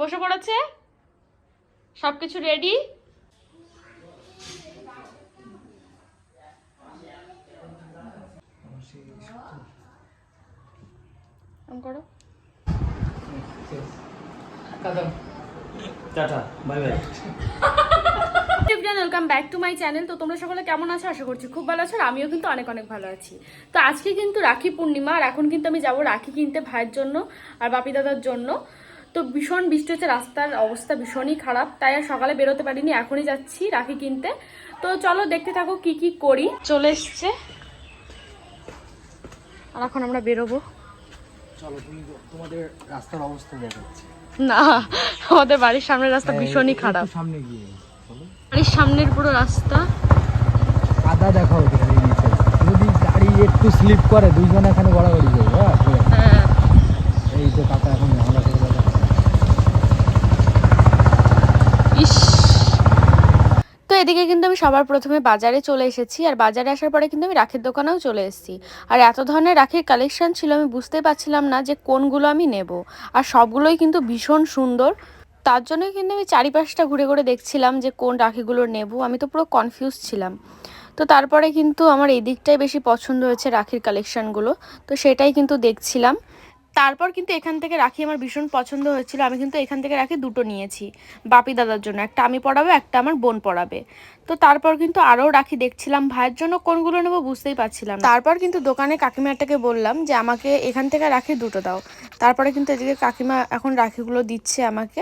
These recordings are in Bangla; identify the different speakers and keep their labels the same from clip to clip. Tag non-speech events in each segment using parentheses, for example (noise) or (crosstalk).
Speaker 1: বসে পড়েছে? সব কিছু রেডি করো।
Speaker 2: Tata bye bye
Speaker 1: welcome back to my channel তো তোমরা সকলে কেমন আছো? আশা করছি খুব ভালো আছো আর আমিও কিন্তু অনেক অনেক ভালো আছি। তো আজকে কিন্তু রাখি পূর্ণিমা আর এখন কিন্তু আমি যাব রাখি কিনতে ভাইয়ের জন্য আর বাপি দাদার জন্য। তো ভীষণ বৃষ্টি হচ্ছে রাস্তার অবস্থা ভীষণই খারাপ। তাই আর সকালে বেরোতে পারিনি এখনই যাচ্ছি রাখি কিনতে। তো চলো দেখতে থাকো কি কি করি। চলে এসছে। আর এখন আমরা বেরোবো।
Speaker 2: চলো তুমি তোমাদের রাস্তার অবস্থা দেখাচ্ছি।
Speaker 1: না আমাদের বাড়ির সামনের রাস্তা ভীষণই খারাপ।
Speaker 2: একটু সামনে গিয়ে
Speaker 1: বাড়ির সামনের পুরো রাস্তা।
Speaker 2: দেখাও গাড়ির যদি গাড়ি একটু স্লিপ করে দুইজন এখানে গড়াগড়ি করব হ্যাঁ?
Speaker 1: হ্যাঁ।
Speaker 2: এই তো কাকা এখন ঝামেলা করে দেখাচ্ছে।
Speaker 1: ইস তো এদিকে কিন্তু আমি সবার প্রথমে বাজারে চলে এসেছি, আর বাজারে আসার পরে কিন্তু আমি রাখির দোকানেও চলে এসেছি। আর এত ধরনের রাখির কালেকশন ছিল, আমি বুঝতে পারছিলাম না যে কোনগুলো আমি নেব। আর সবগুলোই কিন্তু ভীষণ সুন্দর। তার জন্যই কিন্তু আমি চারিপাশটা ঘুরে ঘুরে দেখছিলাম যে কোন রাখিগুলো নেব, আমি তো পুরো কনফিউজ ছিলাম। তো তারপরে কিন্তু আমার এই দিকটাই বেশি পছন্দ হয়েছে রাখির কালেকশনগুলো তো সেটাই কিন্তু দেখছিলাম। তারপর কিন্তু এখান থেকে রাখি আমার ভীষণ পছন্দ হয়েছিল। আমি কিন্তু এখান থেকে রাখি দুটো নিয়েছি বাপি দাদার জন্য। একটা আমি পড়াবো, একটা আমার বোন পড়াবে। তো তারপর কিন্তু আরও রাখি দেখছিলাম। ভাইয়ের জন্য কোনগুলো নেব বুঝতেই পারছিলাম তারপর কিন্তু দোকানে কাকিমাটাকে বললাম যে, আমাকে এখান থেকে রাখি দুটো দাও। তারপরে কিন্তু এদিকে কাকিমা এখন রাখিগুলো দিচ্ছে আমাকে।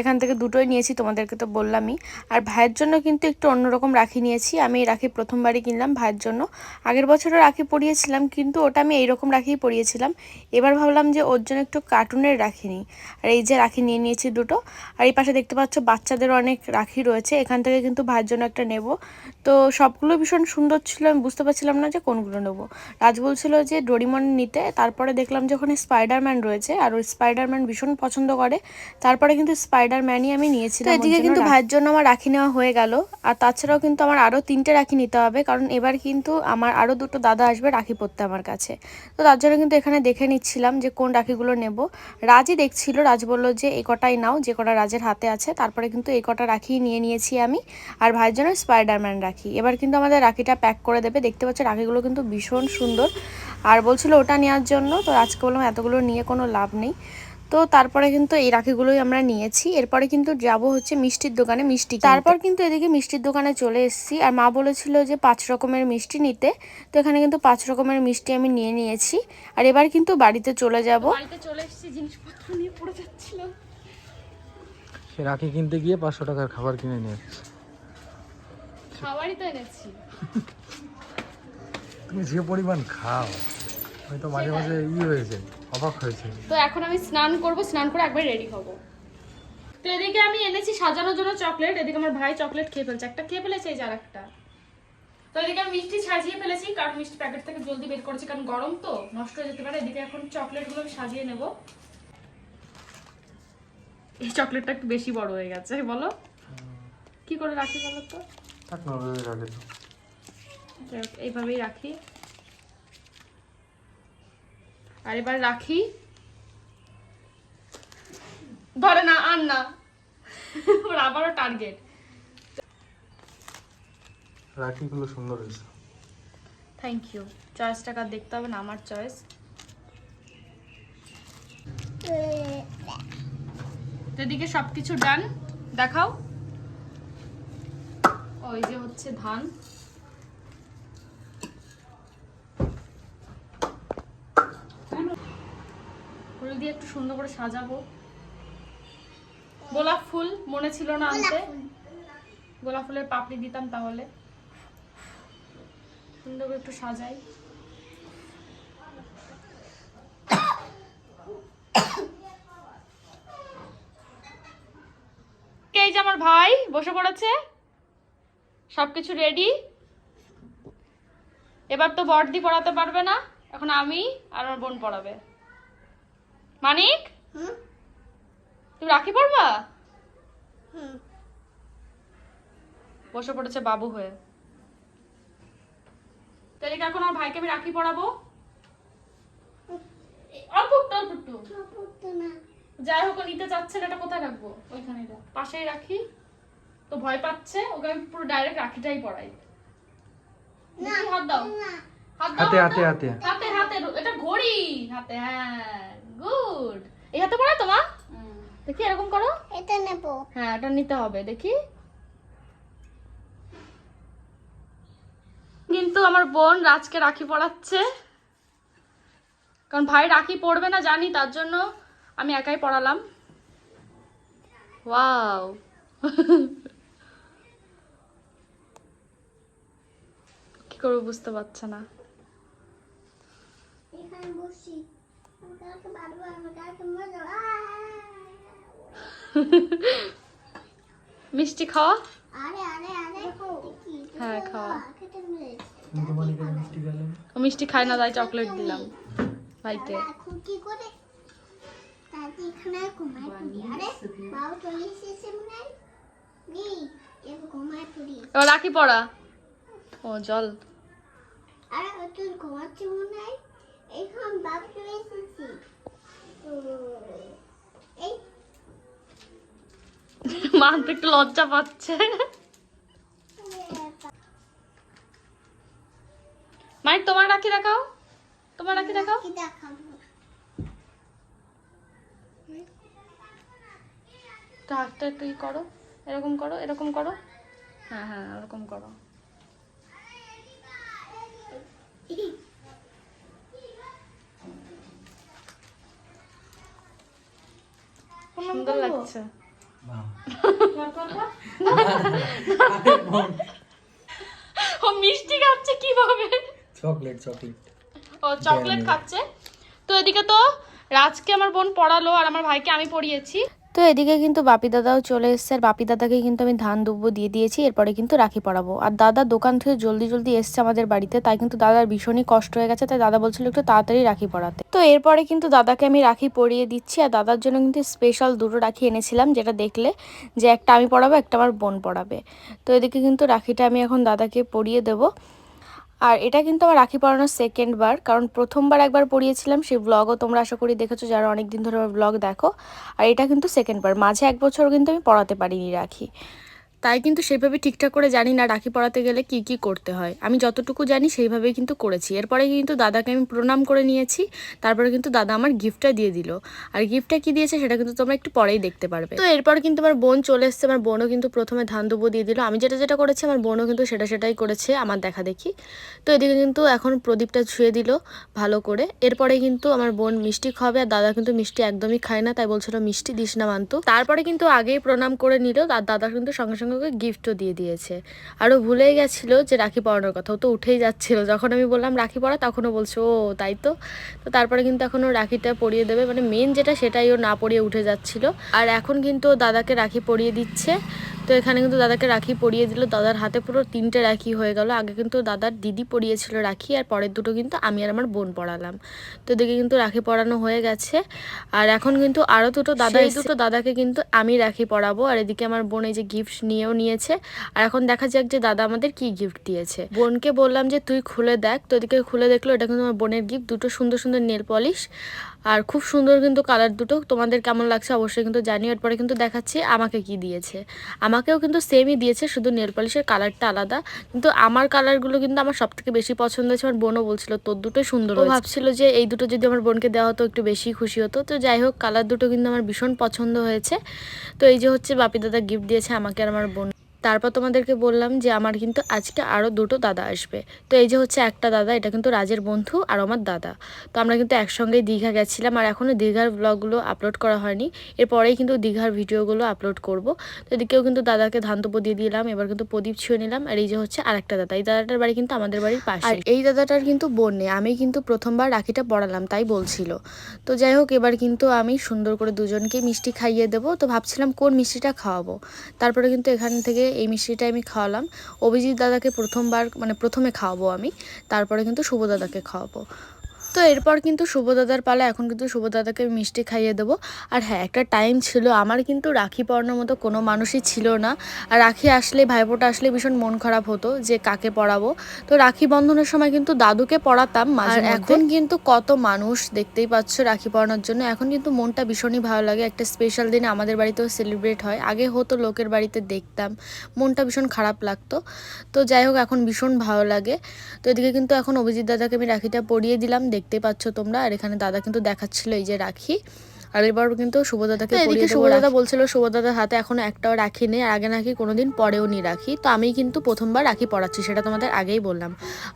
Speaker 1: এখান থেকে দুটোই নিয়েছি, তোমাদেরকে তো বললামই। আর ভাইয়ের জন্য কিন্তু একটু অন্যরকম রাখি নিয়েছি। আমি এই রাখি প্রথমবারই কিনলাম ভাইয়ের জন্য। আগের বছরও রাখি পরিয়েছিলাম, কিন্তু ওটা আমি এইরকম রাখিই পরিয়েছিলাম। এবার ভাবলাম যে ওর জন্য একটু কার্টুনের রাখি নিই। আর এই যে রাখি নিয়ে নিয়েছি দুটো আর এই পাশে দেখতে পাচ্ছ বাচ্চাদের অনেক রাখি রয়েছে এখান থেকে কিন্তু ভাইয়ের জন্য একটা নেব। তো সবগুলো ভীষণ সুন্দর ছিল আমি বুঝতে পারছিলাম না যে কোনগুলো নেব। রাজ বলছিল যে ডোরিমন নিতে তারপরে দেখলাম যে ওখানে স্পাইডারম্যান রয়েছে আর ওই স্পাইডারম্যান ভীষণ পছন্দ করে। তারপরে কিন্তু স্পাইডারম্যানই আমি নিয়েছিলাম এদিকে কিন্তু ভাইয়ের জন্য আমার রাখি নেওয়া হয়ে গেল আর তাছাড়াও কিন্তু আমার আরও তিনটে রাখি নিতে হবে কারণ এবার কিন্তু আমার আরও দুটো দাদা আসবে রাখি পরতে আমার কাছে। তো তার জন্য কিন্তু এখানে দেখে নিচ্ছিলাম যে কোন রাখিগুলো নেব? রাজই দেখছিল, রাজ বলল যে, এই কটাই নাও, যে কটা রাজের হাতে আছে, তারপরে কিন্তু এই কটা রাখি নিয়ে নিয়েছি আমি, আর ভাইয়ের জন্য স্পাইডারম্যান রাখি। এবার কিন্তু আমাদের রাখিটা প্যাক করে দেবে। দেখতে পাচ্ছ, রাখিগুলো কিন্তু ভীষণ সুন্দর। আর বলছিল ওটা নেওয়ার জন্য, তো আজকে বললাম এতগুলো নিয়ে কোনো লাভ নেই। তো তারপরে কিন্তু এই রাখিগুলোই আমরা নিয়েছি। এরপরে কিন্তু যাব হচ্ছে মিষ্টির দোকানে মিষ্টি তারপর কিন্তু এদিকে মিষ্টির দোকানে চলে এসেছি। আর মা বলেছিল যে পাঁচ রকমের মিষ্টি নিতে। তো এখানে কিন্তু পাঁচ রকমের মিষ্টি আমি নিয়ে নিয়েছি। আর এবার কিন্তু বাড়িতে চলে যাব। বাড়িতে চলে এসেছি জিনিসপত্র নিয়ে পড়ে যাচ্ছিলাম
Speaker 2: সে রাখি কিনতে গিয়ে পাঁচশো টাকার খাবার কিনে নিয়ে এসেছে।
Speaker 1: খাবারই তো এনেছি।
Speaker 2: তুমি যে পরিমাণ খাও আমি তো মাঝে মাঝে ই হয়েছে অবাক হয়েছে
Speaker 1: তো এখন আমি স্নান করব স্নান করে একবার রেডি হব। তো এদিকে আমি এনেছি সাজানোর জন্য চকলেট এদিকে আমার ভাই চকলেট খেয়ে ফেলছে একটা খেয়ে ফেলেছে এই আর একটা তো এদিকে আমি মিষ্টি সাজিয়ে ফেলেছি কারণ মিষ্টি প্যাকেট থেকে জলদি বের করেছি কারণ গরম তো নষ্ট হয়ে যেতে পারে। এদিকে এখন চকলেটগুলো আমি সাজিয়ে নেব। এই চকলেটটা একটু বেশি বড় হয়ে গেছে বলো। কি করে রাখি বলো তো? এইভাবেই রাখি। আর এবার রাখি। ধরে না আর না। ওর আবারও টার্গেট
Speaker 2: রাখিগুলো সুন্দর হয়েছে।
Speaker 1: থ্যাংক ইউ চয়েস টাকা দেখতে হবে না আমার চয়েস এদিকে সবকিছু ডান দেখাও। ওই যে হচ্ছে ধান। দিয়ে একটু সুন্দর করে সাজাবো। গোলাপ ফুল মনে ছিল না আনতে। গোলাপ ফুলের পাপড়ি দিতাম তাহলে। সুন্দর করে একটু সাজাই। কে এই যে আমার ভাই বসে পড়েছে? সবকিছু রেডি এবার তো বর্দি পড়াতে পারবে না। এখন আমি আর আমার বোন পড়াবে। মানিক? তুমি রাখি পড়বা বসে পড়েছে বাবু হয়ে। তাহলে কি এখন আমার ভাইকে আমি রাখি পড়াবো যাই হোক নিতে চাচ্ছে না এটা কোথায় রাখব? ওইখানে পাশেই রাখি। তো ভয় পাচ্ছে ওকে আমি পুরো ডাইরেক্ট রাখিটাই পড়াই হাত দাও? হাত দাও
Speaker 2: হাতে
Speaker 1: হাতে
Speaker 2: হাতে। হাতে
Speaker 1: হাতে এটা ঘড়ি। হাতে হ্যাঁ। গুড। এই হাতে পড়া তোমার দেখি এরকম করো।
Speaker 3: এটা নেব।
Speaker 1: হ্যাঁ এটা নিতে হবে দেখি। কিন্তু আমার বোন রাজকে রাখি পড়াচ্ছে। কারণ ভাই রাখি পড়বে না জানি তার জন্য আমি একাই পড়ালাম। ওয়াও। কি করব বুঝতে পারছে না।
Speaker 3: এখানে বসি। (laughs)
Speaker 1: মিষ্টি খাওয়া?
Speaker 3: আরে আরে আরে কি?
Speaker 1: হ্যাঁ, খাওয়া।
Speaker 2: মিষ্টি খেলাম
Speaker 1: ও মিষ্টি খায় না তাই চকলেট দিলাম। ভাইকে। রাখি পড়া। ও জল।
Speaker 3: আরে ও তুই ঘুমাচ্ছি মনে হয়। এখন চলে এসেছি।
Speaker 1: মা তো একটু লজ্জা পাচ্ছে। মাইক তোমার রাখি দেখাও। তোমার রাখি দেখাও। হাতটা একটু ই করো। এরকম করো এরকম করো। হ্যাঁ হ্যাঁ এরকম করো। সুন্দর লাগছে। (laughs) ও মিষ্টি খাচ্ছে কীভাবে?
Speaker 2: Chocolate chocolate.
Speaker 1: ও চকলেট খাচ্ছে। তো এদিকে তো রাজকে আমার বোন পড়ালো আর আমার ভাইকে আমি পড়িয়েছি। তো এদিকে কিন্তু বাপি দাদাও চলে এসছে। আর বাপি দাদাকে কিন্তু আমি ধান দুব্বো দিয়ে দিয়েছি, এরপরে কিন্তু রাখি পড়াবো আর দাদা দোকান থেকে জলদি জলদি এসছে আমাদের বাড়িতে, তাই কিন্তু দাদার ভীষণই কষ্ট হয়ে গেছে, তাই দাদা বলছিল একটু তাড়াতাড়ি রাখি পড়াতে তো এরপরে কিন্তু দাদাকে আমি রাখি পরিয়ে দিচ্ছি, আর দাদার জন্য কিন্তু স্পেশাল দুটো রাখি এনেছিলাম, যেটা দেখলে যে একটা আমি পড়াবো একটা আমার বোন পড়াবে তো এদিকে কিন্তু রাখিটা আমি এখন দাদাকে পরিয়ে দেবো। আর এটা কিন্তু আমার রাখি পরানোর সেকেন্ড বার, কারণ প্রথমবার একবার পড়িয়েছিলাম, সেই ব্লগও তোমরা আশা করি দেখেছ, যারা অনেক দিন ধরে আমার ব্লগ দেখো। আর এটা কিন্তু সেকেন্ড বার, মাঝে এক বছর কিন্তু আমি পড়াতে পারিনি রাখি। তাই কিন্তু সেভাবে ঠিকঠাক করে জানি না রাখি পড়াতে গেলে কি কি করতে হয়। আমি যতটুকু জানি সেইভাবেই কিন্তু করেছি। এরপরে কিন্তু দাদাকে আমি প্রণাম করে নিয়েছি। তারপরে কিন্তু দাদা আমার গিফটটা দিয়ে দিল। আর গিফটটা কি দিয়েছে সেটা কিন্তু তোমরা একটু পরেই দেখতে পারবে। তো এরপর কিন্তু আমার বোন চলে এসছে। আমার বোনও কিন্তু প্রথমে ধান দুবো দিয়ে দিল। আমি যেটা যেটা করেছি, আমার বোনও কিন্তু সেটা, সেটাই করেছে। আমার দেখা দেখি। তো এদিকে কিন্তু এখন প্রদীপটা ছুঁয়ে দিল ভালো করে। এরপরে কিন্তু আমার বোন মিষ্টি খাবে। আর দাদা কিন্তু মিষ্টি একদমই খায় না। তাই বলছিল, মিষ্টি দিস না, মানতো। তারপরে কিন্তু আগেই প্রণাম করে নিল। আর দাদা কিন্তু সঙ্গে সঙ্গে ওকে গিফটও দিয়ে দিয়েছে। আরও ভুলেই গেছিল যে রাখি পরানোর কথা। ও তো উঠেই যাচ্ছিল। যখন আমি বললাম রাখি পড়া তখনও বলছে, ও, তাই তো? তো তারপরে কিন্তু এখন ও রাখিটা পরিয়ে দেবে। মানে মেন যেটা সেটাই ও না পরিয়ে উঠে যাচ্ছিল। আর এখন কিন্তু দাদাকে রাখি পরিয়ে দিচ্ছে। তো এখানে কিন্তু দাদাকে রাখি পরিয়ে দিল। দাদার হাতে পুরো তিনটে রাখি হয়ে গেল। আগে কিন্তু দাদার দিদি পরিয়েছিল রাখি আর পরের দুটো কিন্তু আমি আর আমার বোন পড়ালাম। তো দেখে কিন্তু রাখি পরানো হয়ে গেছে। আর এখন কিন্তু আরও দুটো দাদা এই দুটো দাদাকে কিন্তু আমি রাখি পড়াবো আর এদিকে আমার বোন এই যে গিফট নিয়েও নিয়েছে। আর এখন দেখা যাক যে দাদা আমাদের কি গিফট দিয়েছে। বোনকে বললাম যে তুই খুলে দেখ। তো এদিকে খুলে দেখল এটা কিন্তু আমার বোনের গিফট দুটো সুন্দর সুন্দর নেল পলিশ আর খুব সুন্দর কিন্তু কালার দুটো। তোমাদের কেমন লাগছে অবশ্যই কিন্তু জানিও এরপরে কিন্তু দেখাচ্ছি আমাকে কি দিয়েছে। আমাকেও কিন্তু সেমই দিয়েছে শুধু নেল পলিশের কালারটা আলাদা। কিন্তু আমার কালারগুলো কিন্তু আমার সব থেকে বেশি পছন্দ হয়েছে আমার বোনও বলছিল তোর দুটোই সুন্দর ভাবছিল যে এই দুটো যদি আমার বোনকে দেওয়া হতো একটু বেশি খুশি হতো। তো যাই হোক কালার দুটো কিন্তু আমার ভীষণ পছন্দ হয়েছে। তো এই যে হচ্ছে বাপি দাদা গিফট দিয়েছে আমাকে আর আমার বোন। তারপর তোমাদেরকে বললাম যে আমার কিন্তু আজকে আরও দুটো দাদা আসবে। তো এই যে হচ্ছে একটা দাদা, এটা কিন্তু রাজের বন্ধু আর আমার দাদা। তো আমরা কিন্তু একসঙ্গেই দীঘা গেছিলাম আর এখনও দীঘার ব্লগগুলো আপলোড করা হয়নি। এরপরেই কিন্তু দীঘার ভিডিওগুলো আপলোড করব। তো এদিকেও কিন্তু দাদাকে ধান তো দিয়ে দিলাম, এবার কিন্তু প্রদীপ ছুঁয়ে নিলাম আর এই যে হচ্ছে আরেকটা দাদা। এই দাদাটার বাড়ি কিন্তু আমাদের বাড়ির পাশে। আর এই দাদাটার কিন্তু বোন নেই আমি কিন্তু প্রথমবার রাখিটা পড়ালাম, তাই বলছিল। তো যাই হোক, এবার কিন্তু আমি সুন্দর করে দুজনকে মিষ্টি খাইয়ে দেবো। তো ভাবছিলাম কোন মিষ্টিটা খাওয়াবো। তারপরে কিন্তু এখান থেকে এই মিষ্টিটা আমি খাওয়ালাম। অভিজিৎ দাদাকে প্রথমবার মানে প্রথমে খাওয়াবো আমি, তারপরে কিন্তু শুভ দাদাকে খাওয়াবো। তো এরপর কিন্তু শুভদাদার পালা এখন কিন্তু শুভদাদাকে আমি মিষ্টি খাইয়ে দেবো। আর হ্যাঁ একটা টাইম ছিল আমার কিন্তু রাখি পরানোর মতো কোনো মানুষই ছিল না। আর রাখি আসলে ভাইফোঁটা আসলে ভীষণ মন খারাপ হতো যে কাকে পড়াবো তো রাখি বন্ধনের সময় কিন্তু দাদুকে পড়াতাম আর এখন কিন্তু কত মানুষ দেখতেই পাচ্ছ রাখি পরানোর জন্য। এখন কিন্তু মনটা ভীষণই ভালো লাগে। একটা স্পেশাল দিনে আমাদের বাড়িতেও সেলিব্রেট হয়। আগে হতো লোকের বাড়িতে দেখতাম। মনটা ভীষণ খারাপ লাগতো। তো যাই হোক এখন ভীষণ ভালো লাগে। তো এদিকে কিন্তু এখন অভিজিৎ দাদাকে আমি রাখিটা পরিয়ে দিলাম। দেখতেই পাচ্ছ তোমরা। আর এখানে দাদা কিন্তু দেখাচ্ছিল এই যে রাখি। আর এবার কিন্তু শুভদাদাকে এদিকে শুভদাদা বলছিল শুভদাদার হাতে এখনও একটাও রাখি নেই আর আগে নাকি কোনোদিন পরেও নি রাখি। তো আমি কিন্তু প্রথমবার রাখি পড়াচ্ছি সেটা তোমাদের আগেই বললাম।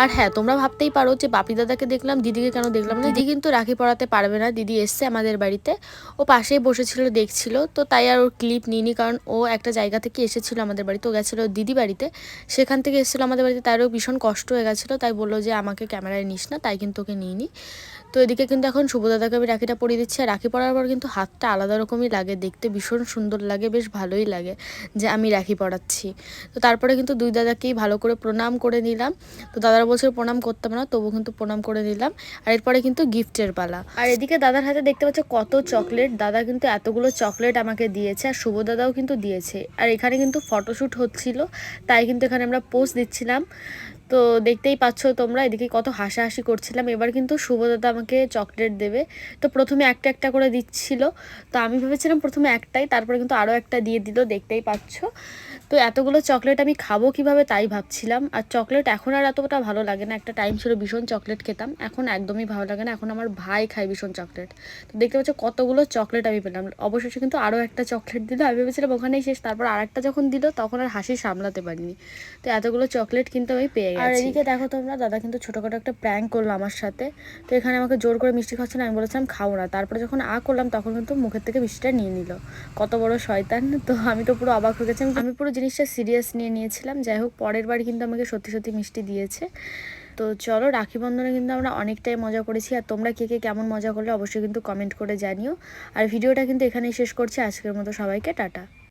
Speaker 1: আর হ্যাঁ তোমরা ভাবতেই পারো যে বাপি দাদাকে দেখলাম দিদিকে কেন দেখলাম না? দিদি কিন্তু রাখি পড়াতে পারবে না দিদি এসছে আমাদের বাড়িতে। ও পাশেই বসেছিল দেখছিল তো তাই আর ওর ক্লিপ নিইনি কারণ ও একটা জায়গা থেকে এসেছিল আমাদের বাড়িতে ও গেছিল দিদি বাড়িতে। সেখান থেকে এসেছিল আমাদের বাড়িতে তারও ভীষণ কষ্ট হয়ে গেছিল তাই বলল যে আমাকে ক্যামেরায় নিস না তাই কিন্তু ওকে নিইনি। তো এদিকে কিন্তু এখন শুভদাদাকে আমি রাখিটা পরিয়ে দিচ্ছি আর রাখি পড়ার পর কিন্তু হাতটা আলাদা রকমই লাগে, দেখতে ভীষণ সুন্দর লাগে, বেশ ভালোই লাগে যে আমি রাখি পরাচ্ছি। তো তারপরে কিন্তু দুই দাদাকেই ভালো করে প্রণাম করে নিলাম। তো দাদারা বলছিল প্রণাম করতাম না তবু কিন্তু প্রণাম করে নিলাম। আর এরপরে কিন্তু গিফটের পালা। আর এদিকে দাদার হাতে দেখতে পাচ্ছ কত চকলেট। দাদা কিন্তু এতগুলো চকলেট আমাকে দিয়েছে আর শুভ দাদাও কিন্তু দিয়েছে। আর এখানে কিন্তু ফটোশ্যুট হচ্ছিল, তাই কিন্তু এখানে আমরা পোস্ট দিচ্ছিলাম। তো দেখতেই পাচ্ছ তোমরা, এদিকে কত হাসাহাসি করছিলাম। এবার কিন্তু শুভদাদা আমাকে চকলেট দেবে। তো প্রথমে একটা একটা করে দিচ্ছিল। তো আমি ভেবেছিলাম প্রথমে একটাই, তারপরে কিন্তু আরও একটা দিয়ে দিল, দেখতেই পাচ্ছ। তো এতগুলো চকলেট আমি খাব কীভাবে তাই ভাবছিলাম। আর চকলেট এখন আর এতটা ভালো লাগে না একটা টাইম ছিল ভীষণ চকলেট খেতাম এখন একদমই ভালো লাগে না এখন আমার ভাই খায় ভীষণ চকলেট। তো দেখতে পাচ্ছ কতগুলো চকলেট আমি পেলাম অবশেষে কিন্তু আরও একটা চকলেট দিল আমি ভেবেছিলাম ওখানেই শেষ তারপর আর একটা যখন দিল তখন আর হাসি সামলাতে পারিনি। তো এতগুলো চকলেট কিন্তু আমি পেয়ে গেছি। আর এদিকে দেখো তোমরা দাদা কিন্তু ছোটোখাটো একটা প্র্যাঙ্ক করল আমার সাথে। তো এখানে আমাকে জোর করে মিষ্টি খাচ্ছে না আমি বলেছিলাম খাও না। তারপরে যখন আ করলাম তখন কিন্তু মুখের থেকে মিষ্টিটা নিয়ে নিল। কত বড় শয়তান তো আমি তো পুরো অবাক হয়ে গেছি আমি- আমি পুরো জিনিসটা সিরিয়াস নিয়ে নিয়েছিলাম। যাই হোক, পরের বার কিন্তু আমাকে সত্যি সত্যি মিষ্টি দিয়েছে। তো চলো, রাখি বন্ধনে কিন্তু আমরা অনেকটাই মজা করেছি। আর তোমরা কে কে কেমন মজা করলে অবশ্যই কিন্তু কমেন্ট করে জানিও। আর ভিডিওটা কিন্তু এখানেই শেষ করছি। আজকের মতো সবাইকে টাটা।